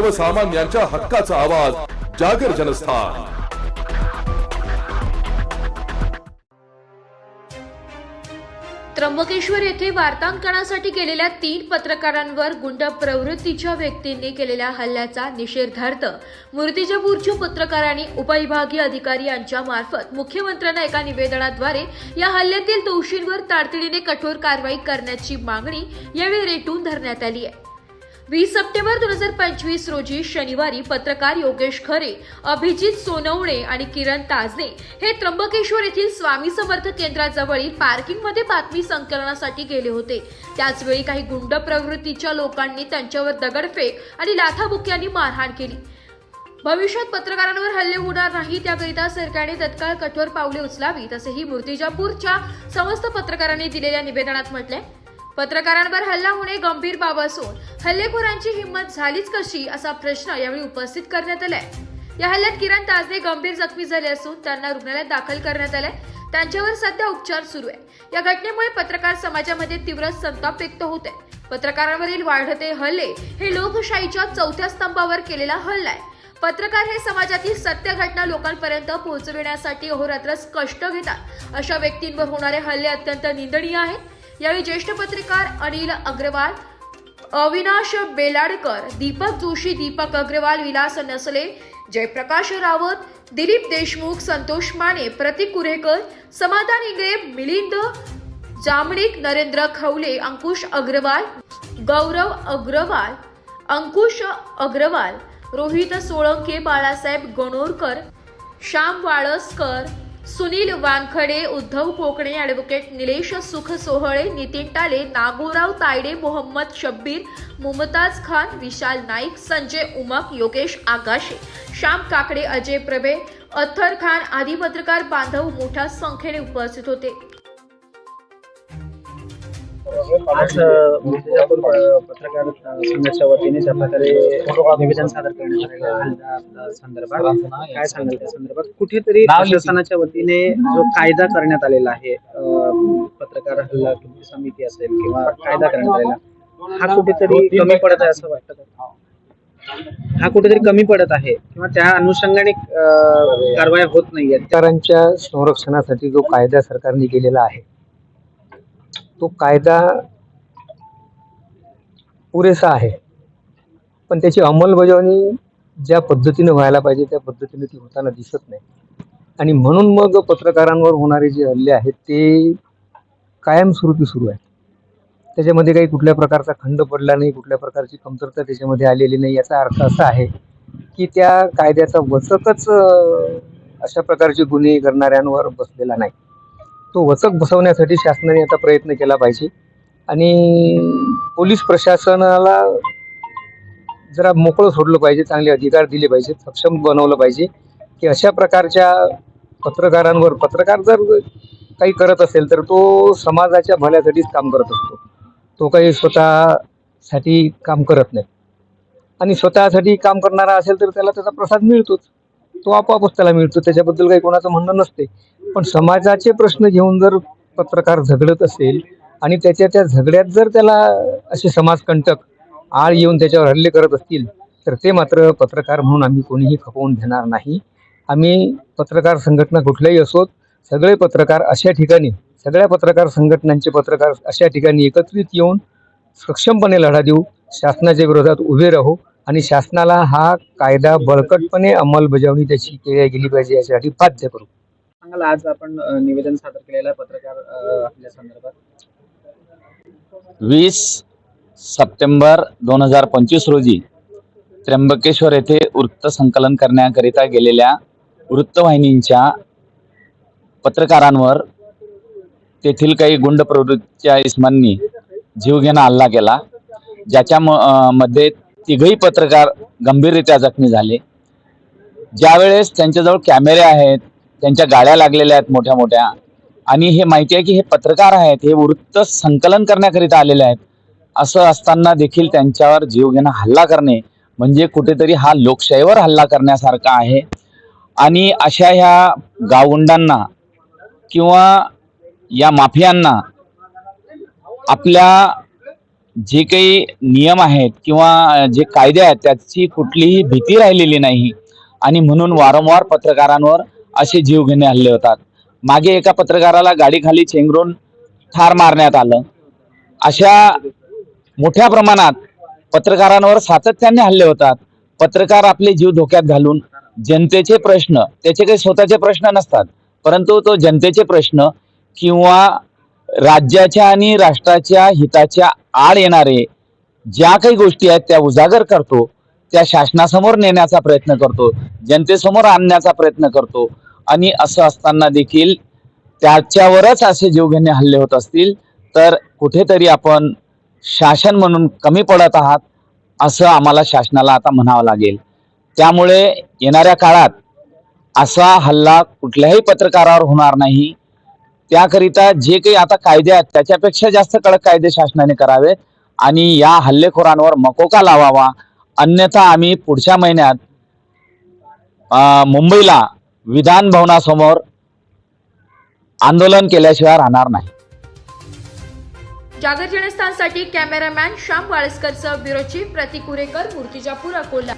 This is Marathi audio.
सर्वसामान्यांच्या हक्काचा आवाज जागर जनस्थान. त्र्यंबकेश्वर येथे वार्तांकनासाठी गेलेल्या तीन पत्रकारांवर गुंड प्रवृत्तीच्या व्यक्तींनी केलेल्या हल्ल्याचा निषेधार्थ. मूर्तिजापूरच्या पत्रकारांनी उपविभागीय अधिकारी यांच्या मार्फत मुख्यमंत्र्यांना एका निवेदनाद्वारे या हल्ल्यातील दोषींवर तातडीने कठोर कारवाई करण्याची मागणी यावेळी रेटून धरण्यात आली आहे. वीस सप्टेंबर दोन हजार पंचवीस रोजी शनिवारी पत्रकार योगेश खरे अभिजित सोनवणे आणि किरण ताजने हे त्र्यंबकेश्वर येथील स्वामी समर्थ केंद्राजवळील पार्किंगमध्ये बातमी संकलनासाठी गेले होते. त्याचवेळी काही गुंड प्रवृत्तीच्या लोकांनी त्यांच्यावर दगडफेक आणि लाथाबुक्यांनी मारहाण केली. भविष्यात पत्रकारांवर हल्ले होणार नाही त्याकरिता सरकारने तत्काळ कठोर पावले उचलावीत असेही मूर्तिजापूरच्या समस्त पत्रकारांनी दिलेल्या निवेदनात म्हटले पत्रकारांवर हल्ला होणे गंभीर बाब असून हल्लेखोरांची हिंमत झालीच कशी असा प्रश्न यावेळी उपस्थित करण्यात आलाय. या हल्ल्यात किरण ताजने गंभीर जखमी झाले असून त्यांना रुग्णालयात दाखल करण्यात आलंय. त्यांच्यावर सध्या उपचार सुरू आहे. या घटनेमुळे पत्रकार समाजामध्ये तीव्र संताप व्यक्त होत आहे पत्रकारांवरील वाढते हल्ले हे लोकशाहीच्या चौथ्या स्तंभावर केलेला हल्ला आहे. पत्रकार हे समाजातील सत्य घटना लोकांपर्यंत पोहोचविण्यासाठी अहोरात्र कष्ट घेतात. अशा व्यक्तींवर होणारे हल्ले अत्यंत निंदनीय आहेत. यावेळी ज्येष्ठ पत्रकार अनिल अग्रवाल अविनाश बेलाडकर दीपक जोशी दीपक अग्रवाल विलास नसले जयप्रकाश रावत दिलीप देशमुख संतोष माने प्रतीक कुरेकर समाधान इंगळे मिलिंद जामणिक नरेंद्र खवले अंकुश अग्रवाल गौरव अग्रवाल अंकुश अग्रवाल रोहित सोळंके बाळासाहेब गणोरकर श्याम वाळसकर सुनील वानखडे उद्धव कोकणे ॲडव्होकेट निलेश सुख सोहळे नितीन टाले नागोराव तायडे मोहम्मद शब्बीर मुमताज खान विशाल नाईक संजय उमक योगेश आगाशे श्याम काकडे अजय प्रभे अथर खान आदी पत्रकार बांधव मोठ्या संख्येने उपस्थित होते. आज पत्रकार संघाच्या वतीने ज्या प्रकारे निवेदन सादर करण्यात आलेलं संदर्भात. काय सांगाल त्या संदर्भात? कुठेतरी प्रशासनाच्या वतीने जो कायदा करण्यात आलेला आहे पत्रकार हल्ला समिती असेल किंवा कायदा करण्यात आलेला हा कुठेतरी कमी पडत आहे असं वाटतं? हा कुठेतरी कमी पडत आहे किंवा त्या अनुषंगाने कारवाया होत अधिकारांच्या संरक्षणासाठी जो कायदा सरकारने केलेला आहे तो कायदा पुरेसा आहे. पण त्याची अंमलबजावणी ज्या पद्धतीने व्हायला पाहिजे त्या पद्धतीने ती होताना दिसत नाही. आणि म्हणून मग पत्रकारांवर होणारे जे हल्ले आहेत ते कायमस्वरूपी सुरू आहे त्याच्यामध्ये काही कुठल्या प्रकारचा खंड पडला नाही कुठल्या प्रकारची कमतरता त्याच्यामध्ये आलेली नाही याचा अर्थ असा आहे की त्या कायद्याचा वचकच अशा प्रकारचे गुन्हे करणाऱ्यांवर बसलेला नाही. तो वचक बसवण्यासाठी शासनाने आता प्रयत्न केला पाहिजे. आणि पोलीस प्रशासनाला जरा मोकळं सोडलं पाहिजे चांगले अधिकार दिले पाहिजेत सक्षम बनवलं पाहिजे की अशा प्रकारच्या पत्रकारांवर पत्रकार जर काही करत असेल तर तो समाजाच्या भल्यासाठीच काम करत असतो. तो काही स्वतःसाठी काम करत नाही. आणि स्वतःसाठी काम करणारा असेल तर त्याला त्याचा प्रसाद मिळतोच. तो आपोआपच त्याला मिळतो. त्याच्याबद्दल काही कोणाचं म्हणणं नसते. पण समाजाचे प्रश्न घेऊन जर पत्रकार झगडत असेल आणि त्याच्या त्या झगड्यात जर त्याला असे समाजकंटक आळ येऊन त्याच्यावर हल्ले करत असतील तर ते मात्र पत्रकार म्हणून आम्ही कोणीही खपवून घेणार नाही. आम्ही पत्रकार संघटना कुठल्याही असोत सगळे पत्रकार अशा ठिकाणी सगळ्या पत्रकार संघटनांचे पत्रकार अशा ठिकाणी एकत्रित येऊन सक्षमपणे लढा देऊ शासनाच्या विरोधात उभे राहू आणि शासनाला हा कायदा बळकटपणे अंमलबजावणी त्याची केली गेली पाहिजे यासाठी बाध्य करू. सांगाल आज आपण निवेदन सादर केलेलं आहे पत्रकार आपल्या संदर्भात. वीस सप्टेंबर दोन हजार पंचवीस रोजी त्र्यंबकेश्वर येथे वृत्त संकलन करण्याकरिता गेलेल्या वृत्तवाहिनींच्या पत्रकारांवर तेथील काही गुंड प्रवृत्तीच्या इस्मांनी जीवघेणा हल्ला केला ज्याच्या मध्ये तिघही पत्रकार गंभीररित्या जखमी झाले. ज्यावेळेस त्यांच्याजवळ कॅमेरे आहेत त्यांच्या गाड्या लागलेल्या आहेत मोठ्या मोठ्या आणि हे माहिती आहे की हे पत्रकार आहेत हे वृत्त संकलन करण्याकरिता आलेले आहेत असं असताना देखील त्यांच्यावर जीवघेणा हल्ला करणे म्हणजे कुठेतरी हा लोकशाहीवर हल्ला करण्यासारखा आहे. आणि अशा ह्या गावगुंडांना किंवा या माफियांना आपल्या जे काही नियम आहेत किंवा जे कायदे आहेत त्याची कुठलीही भीती राहिलेली नाही. आणि म्हणून वारंवार पत्रकारांवर असे जीवघेणे हल्ले होतात. मागे एका पत्रकाराला गाडीखाली चेंगरून ठार मारण्यात आलं. अशा मोठ्या प्रमाणात पत्रकारांवर सातत्याने हल्ले होतात. पत्रकार आपले जीव धोक्यात घालून जनतेचे प्रश्न त्याचे काही स्वतःचे प्रश्न नसतात. परंतु तो जनतेचे प्रश्न किंवा राज्याच्या आणि राष्ट्राच्या हिताच्या आड येणारे ज्या काही गोष्टी आहेत त्या उजागर करतो त्या शासनासमोर नेण्याचा प्रयत्न करतो जनतेसमोर आणण्याचा प्रयत्न करतो आणि असं असताना देखील त्याच्यावरच असे जीवघेणे हल्ले होत असतील तर कुठेतरी आपण शासन म्हणून कमी पडत आहात असं आम्हाला शासनाला आता म्हणावं लागेल. त्यामुळे येणाऱ्या काळात असा हल्ला कुठल्याही पत्रकारावर होणार नाही. त्याकरिता जे काही आता कायदे आहेत त्याच्यापेक्षा जास्त कडक कायदे शासनाने करावे आणि या हल्लेखोरांवर मकोका लावावा. अन्यथा आम्ही पुढच्या महिन्यात मुंबईला विधान भवनासमोर आंदोलन केल्याशिवाय राहणार नाही. जागर जनस्थानसाठी कॅमेरामॅन श्याम वाळस्करसह ब्युरोची प्रतिकुरेकर मूर्तिजापूर अकोला.